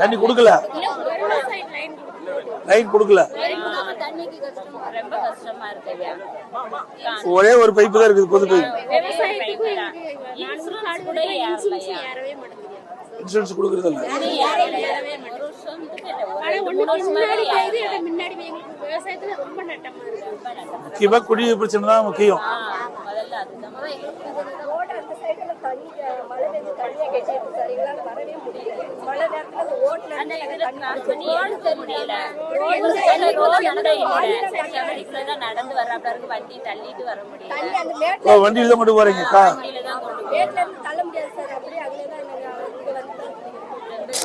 தண்ணி கொடுக்கல? லைன் கொடுக்கல. ரொம்ப கஷ்டமா இருக்கு ஐயா. ஒரே ஒரு பைப்பு தான் இருக்குது பொது பைப் இன்சூரன்ஸ் கொடுக்கறது இல்ல முக்கியமா குடிநீர் பிரச்சனை தான் முக்கியம். மழை பெஞ்சு தண்ணியா வரவே முடியல. அந்த இதுல ரோடு செவடிக்குள்ளதான் நடந்து வர்றாப்ல இருக்கு வண்டி தள்ளிட்டு வர முடியல தண்ணி அந்த மேட்ல ஓ வண்டியில தான் கொண்டு போறீங்கக்கா வண்டியில தான் கொண்டு போய் மேட்ல இருந்து தள்ள முடியாது சார் அப்படியே அங்கே தான் நாங்க இங்க வந்து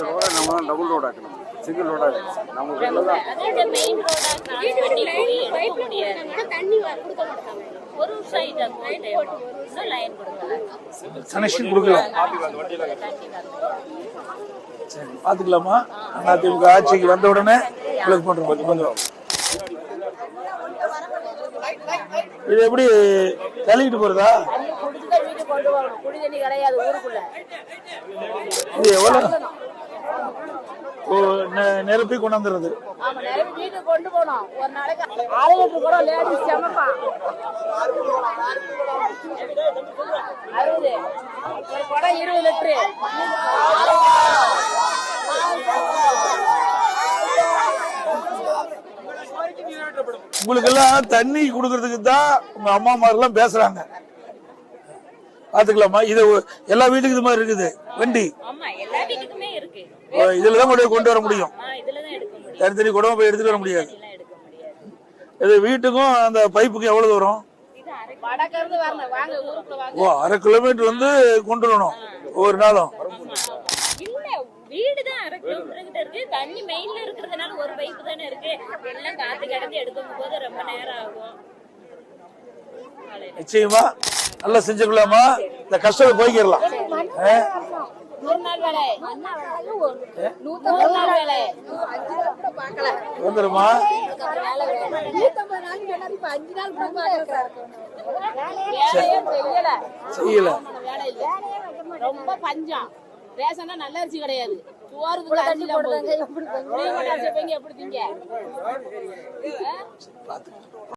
ரோட நம்ம தான் டபுள் ரோட் ஆக்கணும் சிங்கிள் ரோட் நம்ம தான் அது மெயின் ரோடா கிராஸ் பண்ணி போய் எடுக்க முடியாது கூட தண்ணி வர கொடுக்க மாட்டாங்க ஒரு லைன் கொடுக்கல கனெக்ஷன் கொடுக்கல பாத்துக்கலாமா? அதிமுக ஆட்சிக்கு வந்த உடனே உங்களுக்கு பண்றோம். கொஞ்சம் இது எப்படி தள்ளிட்டு போறதா? இது எவ்வளவு? ஓ நெ- நிரப்பி கொண்டாந்துறது. கொண்டு போனோம் ஒரு நாளைக்கு அரை லிட்டர் கூட லேடிஸ் சமைப்பான் அறுபது. ஒரு குடம் இருபது லிட்டரு. உங்களுக்கு எல்லாம் தண்ணி கொடுக்கறதுக்கு தான் உங்க அம்மா எல்லாம் பேசுறாங்க. பாத்துக்கலாமா? இது எல்லா வீட்டுக்கும் இது மாதிரி இருக்குது. வண்டி. ஆமா எல்லா வீட்டுக்குமே இருக்கு. ஓ, இதுலதான் கொண்டு போய் கொண்டு வர முடியும். தனித்தனி குடம்பு போய் எடுத்துட்டு வர முடியாது. இது வீட்டுக்கும் அந்த பைப்புக்கு எவ்வளவு தூரம்? இது அரை வடக்கு இருந்து வரணும். வாங்க ஊருக்குள்ள வாங்க. ஓ அரை கிலோமீட்டர் வந்து கொண்டு வரணும். ஒவ்வொரு நாளும். வீடு தான் அரை கிலோமீட்டர் இருக்கு. தண்ணி மெயின்ல இருக்கிறதுனால ஒரு பைப்பு தானே இருக்கு. எல்லாம் காத்து கிடந்து எடுக்கும் போது ரொம்ப நேரம் ஆகும். நிச்சயமா. நல்லா செஞ்சுக்கலாமா? இந்த கஷ்டத்தை போய்க்கிடலாம். ஆ? நூறு நாள் வேலை. நூத்தம்பது நாள் வேலை அஞ்சு நாள். கூட பார்க்கல வந்துருமா? நூத்தம்பது நாள் சொன்னாரு இப்ப அஞ்சு நாள் கூட பார்க்கல சார். வேலையே செய்யல. செய்யல. வேலை இல்ல ரொம்ப பஞ்சம். ரேஷன்னா நல்ல அரிசி கிடையாது. சோறுக்கு அரிசி போடுறாங்க எப்படி எப்படி திங்க?